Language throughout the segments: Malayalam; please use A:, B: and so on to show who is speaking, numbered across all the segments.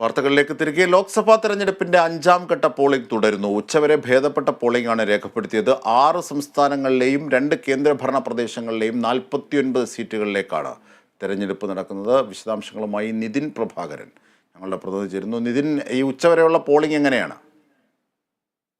A: വാർത്തകളിലേക്ക് തിരികെ. ലോക്സഭാ തെരഞ്ഞെടുപ്പിന്റെ അഞ്ചാം ഘട്ട പോളിംഗ് തുടരുന്നു. ഉച്ചവരെ ഭേദപ്പെട്ട പോളിംഗ് ആണ് രേഖപ്പെടുത്തിയത്. ആറ് സംസ്ഥാനങ്ങളിലെയും രണ്ട് കേന്ദ്രഭരണ പ്രദേശങ്ങളിലെയും നാൽപ്പത്തിയൊൻപത് സീറ്റുകളിലേക്കാണ് തെരഞ്ഞെടുപ്പ് നടക്കുന്നത്. വിശദാംശങ്ങളുമായി നിതിൻ പ്രഭാകരൻ ഞങ്ങളുടെ പ്രതിനിധി ചേരുന്നു നിതിൻ ഈ ഉച്ചവരെയുള്ള പോളിംഗ് എങ്ങനെയാണ്?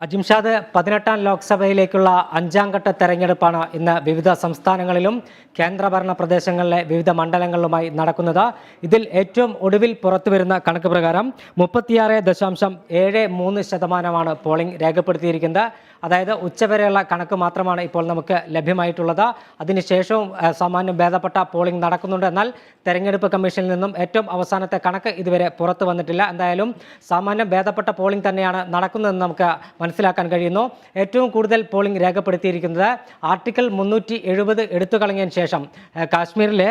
B: അജിംഷാദ് പതിനെട്ടാം ലോക്സഭയിലേക്കുള്ള അഞ്ചാം ഘട്ട തെരഞ്ഞെടുപ്പാണ് ഇന്ന് വിവിധ സംസ്ഥാനങ്ങളിലും കേന്ദ്രഭരണ പ്രദേശങ്ങളിലെ വിവിധ മണ്ഡലങ്ങളിലുമായി നടക്കുന്നത്. ഇതിൽ ഏറ്റവും ഒടുവിൽ പുറത്തുവരുന്ന കണക്ക് പ്രകാരം മുപ്പത്തിയാറ് ദശാംശം ഏഴ് മൂന്ന് ശതമാനമാണ് പോളിംഗ് രേഖപ്പെടുത്തിയിരിക്കുന്നത്. അതായത് ഉച്ചവരെയുള്ള കണക്ക് മാത്രമാണ് ഇപ്പോൾ നമുക്ക് ലഭ്യമായിട്ടുള്ളത്. അതിനുശേഷവും സാമാന്യം ഭേദപ്പെട്ട പോളിംഗ് നടക്കുന്നുണ്ട്. എന്നാൽ തെരഞ്ഞെടുപ്പ് കമ്മീഷനിൽ നിന്നും ഏറ്റവും അവസാനത്തെ കണക്ക് ഇതുവരെ പുറത്തു വന്നിട്ടില്ല. എന്തായാലും സാമാന്യം ഭേദപ്പെട്ട പോളിംഗ് തന്നെയാണ് നടക്കുന്നതെന്ന് നമുക്ക് മനസ്സിലാക്കാൻ കഴിയുന്നു. ഏറ്റവും കൂടുതൽ പോളിംഗ് രേഖപ്പെടുത്തിയിരിക്കുന്നത് ആർട്ടിക്കിൾ മുന്നൂറ്റി എഴുപത് എടുത്തു കളഞ്ഞതിന് ശേഷം കാശ്മീരിലെ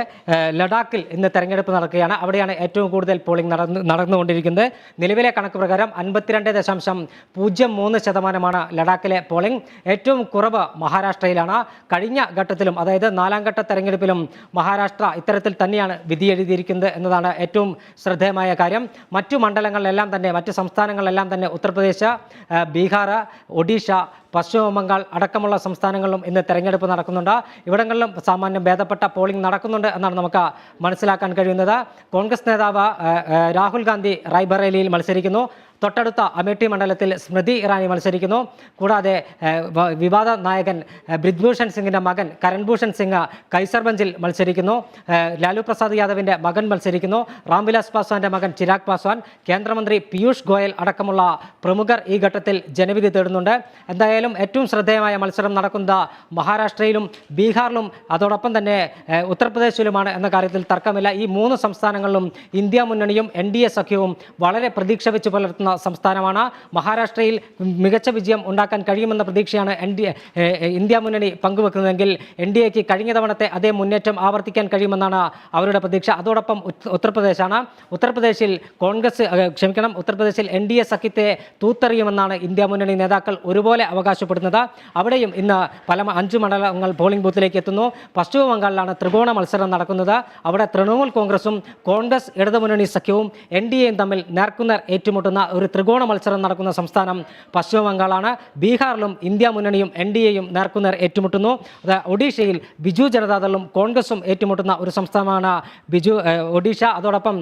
B: ലഡാക്കിൽ ഇന്ന് തെരഞ്ഞെടുപ്പ് നടക്കുകയാണ്. അവിടെയാണ് ഏറ്റവും കൂടുതൽ പോളിംഗ് നടന്നു നടന്നുകൊണ്ടിരിക്കുന്നത്. നിലവിലെ കണക്ക് പ്രകാരം അൻപത്തിരണ്ട് ദശാംശം പൂജ്യം മൂന്ന് ശതമാനമാണ് ലഡാക്കിലെ പോളിംഗ് ഏറ്റവും കുറവ് മഹാരാഷ്ട്രയിലാണ്. കഴിഞ്ഞ ഘട്ടത്തിലും അതായത് നാലാം ഘട്ട തെരഞ്ഞെടുപ്പിലും മഹാരാഷ്ട്ര ഇത്തരത്തിൽ തന്നെയാണ് വിധി എഴുതിയിരിക്കുന്നത് എന്നതാണ് ഏറ്റവും ശ്രദ്ധേയമായ കാര്യം. മറ്റു മണ്ഡലങ്ങളിലെല്ലാം തന്നെ മറ്റു സംസ്ഥാനങ്ങളിലെല്ലാം തന്നെ ഉത്തർപ്രദേശ് ആ, ബീഹാർ ഒഡീഷ പശ്ചിമ ബംഗാൾ അടക്കമുള്ള സംസ്ഥാനങ്ങളിലും ഇന്ന് തെരഞ്ഞെടുപ്പ് നടക്കുന്നുണ്ട്. ഇവിടങ്ങളിലും സാമാന്യം ഭേദപ്പെട്ട പോളിംഗ് നടക്കുന്നുണ്ട് എന്നാണ് നമുക്ക് മനസ്സിലാക്കാൻ കഴിയുന്നത്. കോൺഗ്രസ് നേതാവ് രാഹുൽ ഗാന്ധി റായ്ബറേലിയിൽ മത്സരിക്കുന്നു. തൊട്ടടുത്ത അമേഠി മണ്ഡലത്തിൽ സ്മൃതി ഇറാനി മത്സരിക്കുന്നു. കൂടാതെ വിവാദ നായകൻ ബ്രിജ്ഭൂഷൺ സിംഗിന്റെ മകൻ കരൺഭൂഷൺ സിംഗ് കൈസർബഞ്ചിൽ മത്സരിക്കുന്നു. ലാലു പ്രസാദ് യാദവിന്റെ മകൻ മത്സരിക്കുന്നു. രാംവിലാസ് പാസ്വാന്റെ മകൻ ചിരാഗ് പാസ്വാൻ. കേന്ദ്രമന്ത്രി പീയൂഷ് ഗോയൽ അടക്കമുള്ള പ്രമുഖർ ഈ ഘട്ടത്തിൽ ജനവിധി തേടുന്നുണ്ട്. എന്തായാലും ഏറ്റവും ശ്രദ്ധേയമായ മത്സരം നടക്കുന്നത് മഹാരാഷ്ട്രയിലും ബീഹാറിലും. അതോടൊപ്പം തന്നെ ഉത്തർപ്രദേശിലുമാണ് എന്ന കാര്യത്തിൽ തർക്കമില്ല. ഈ മൂന്ന് സംസ്ഥാനങ്ങളിലും ഇന്ത്യ മുന്നണിയും എൻ സഖ്യവും വളരെ പ്രതീക്ഷ വെച്ച് പുലർത്തുന്ന സംസ്ഥാനമാണ്. മഹാരാഷ്ട്രയിൽ മികച്ച വിജയം ഉണ്ടാക്കാൻ കഴിയുമെന്ന പ്രതീക്ഷയാണ് എൻ ഡി ഇന്ത്യ മുന്നണി പങ്കുവെക്കുന്നതെങ്കിൽ എൻ ഡി എക്ക് കഴിഞ്ഞ തവണത്തെ അതേ മുന്നേറ്റം ആവർത്തിക്കാൻ കഴിയുമെന്നാണ് അവരുടെ പ്രതീക്ഷ. അതോടൊപ്പം ഉത്തർപ്രദേശാണ്. ഉത്തർപ്രദേശിൽ കോൺഗ്രസ് ക്ഷമിക്കണം ഉത്തർപ്രദേശിൽ എൻ ഡി എ സഖ്യത്തെ തൂത്തെറിയുമെന്നാണ് ഇന്ത്യ മുന്നണി നേതാക്കൾ ഒരുപോലെ അവകാശപ്പെടുന്നത്. അവിടെയും ഇന്ന് പല അഞ്ച് മണ്ഡലങ്ങൾ പോളിംഗ് ബൂത്തിലേക്ക് എത്തുന്നു. പശ്ചിമ ബംഗാളിലാണ് ത്രികോണ മത്സരം നടക്കുന്നത്. അവിടെ തൃണമൂൽ കോൺഗ്രസും കോൺഗ്രസ് ഇടതുമുന്നണി സഖ്യവും എൻ ഡി എയും തമ്മിൽ നേർക്കുനേർ ഏറ്റുമുട്ടുന്ന ഒരു ത്രികോണ മത്സരം നടക്കുന്ന സംസ്ഥാനം പശ്ചിമ ബംഗാളാണ്. ബീഹാറിലും ഇന്ത്യ മുന്നണിയും എൻ ഡി എയും നേർക്കുനേർ ഏറ്റുമുട്ടുന്നു. ഒഡീഷയിൽ ബിജു ജനതാദളും കോൺഗ്രസും ഏറ്റുമുട്ടുന്ന ഒരു സംസ്ഥാനമാണ് ബിജു ഒഡീഷ. അതോടൊപ്പം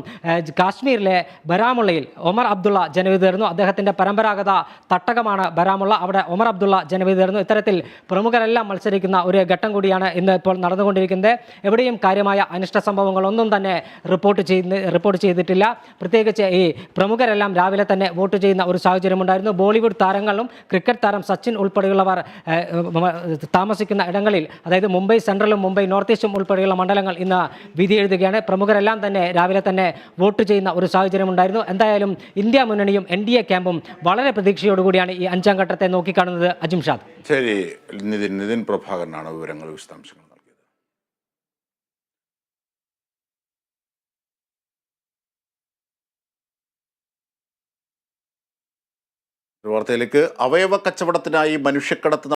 B: കാശ്മീരിലെ ബരാമുള്ളയിൽ ഒമർ അബ്ദുള്ള ജനവിധി തീർന്നു അദ്ദേഹത്തിന്റെ പരമ്പരാഗത തട്ടകമാണ് ബരാമുള്ള. അവിടെ ഒമർ അബ്ദുള്ള ജനവിധി തീർന്നു ഇത്തരത്തിൽ പ്രമുഖരെല്ലാം മത്സരിക്കുന്ന ഒരു ഘട്ടം കൂടിയാണ് ഇന്ന് ഇപ്പോൾ നടന്നുകൊണ്ടിരിക്കുന്നത്. എവിടെയും കാര്യമായ അനിഷ്ട സംഭവങ്ങളൊന്നും തന്നെ റിപ്പോർട്ട് ചെയ്ത് റിപ്പോർട്ട് ചെയ്തിട്ടില്ല. പ്രത്യേകിച്ച് ഈ പ്രമുഖരെല്ലാം രാവിലെ തന്നെ വോട്ട് ചെയ്യുന്ന ഒരു സാഹചര്യമുണ്ടായിരുന്നു ബോളിവുഡ് താരങ്ങളും ക്രിക്കറ്റ് താരം സച്ചിൻ ഉൾപ്പെടെയുള്ളവർ താമസിക്കുന്ന ഇടങ്ങളിൽ അതായത് മുംബൈ സെൻട്രലും മുംബൈ നോർത്ത് ഈസ്റ്റും ഉൾപ്പെടെയുള്ള മണ്ഡലങ്ങൾ ഇന്ന് വിധി എഴുതുകയാണ്. പ്രമുഖരെല്ലാം തന്നെ രാവിലെ തന്നെ വോട്ട് ചെയ്യുന്ന ഒരു സാഹചര്യമുണ്ടായിരുന്നു എന്തായാലും ഇന്ത്യ മുന്നണിയും എൻ ഡി എ ക്യാമ്പും വളരെ പ്രതീക്ഷയോടുകൂടിയാണ് ഈ അഞ്ചാം ഘട്ടത്തെ നോക്കിക്കാണുന്നത്. അജിംഷാദ്.
A: ശരി നിതിൻ നിതിൻ പ്രഭാകരനാണ് വിവരങ്ങൾ വിശദാംശങ്ങൾ വാർത്തയിലേക്ക്. അവയവ കച്ചവടത്തിനായി മനുഷ്യക്കടത്ത്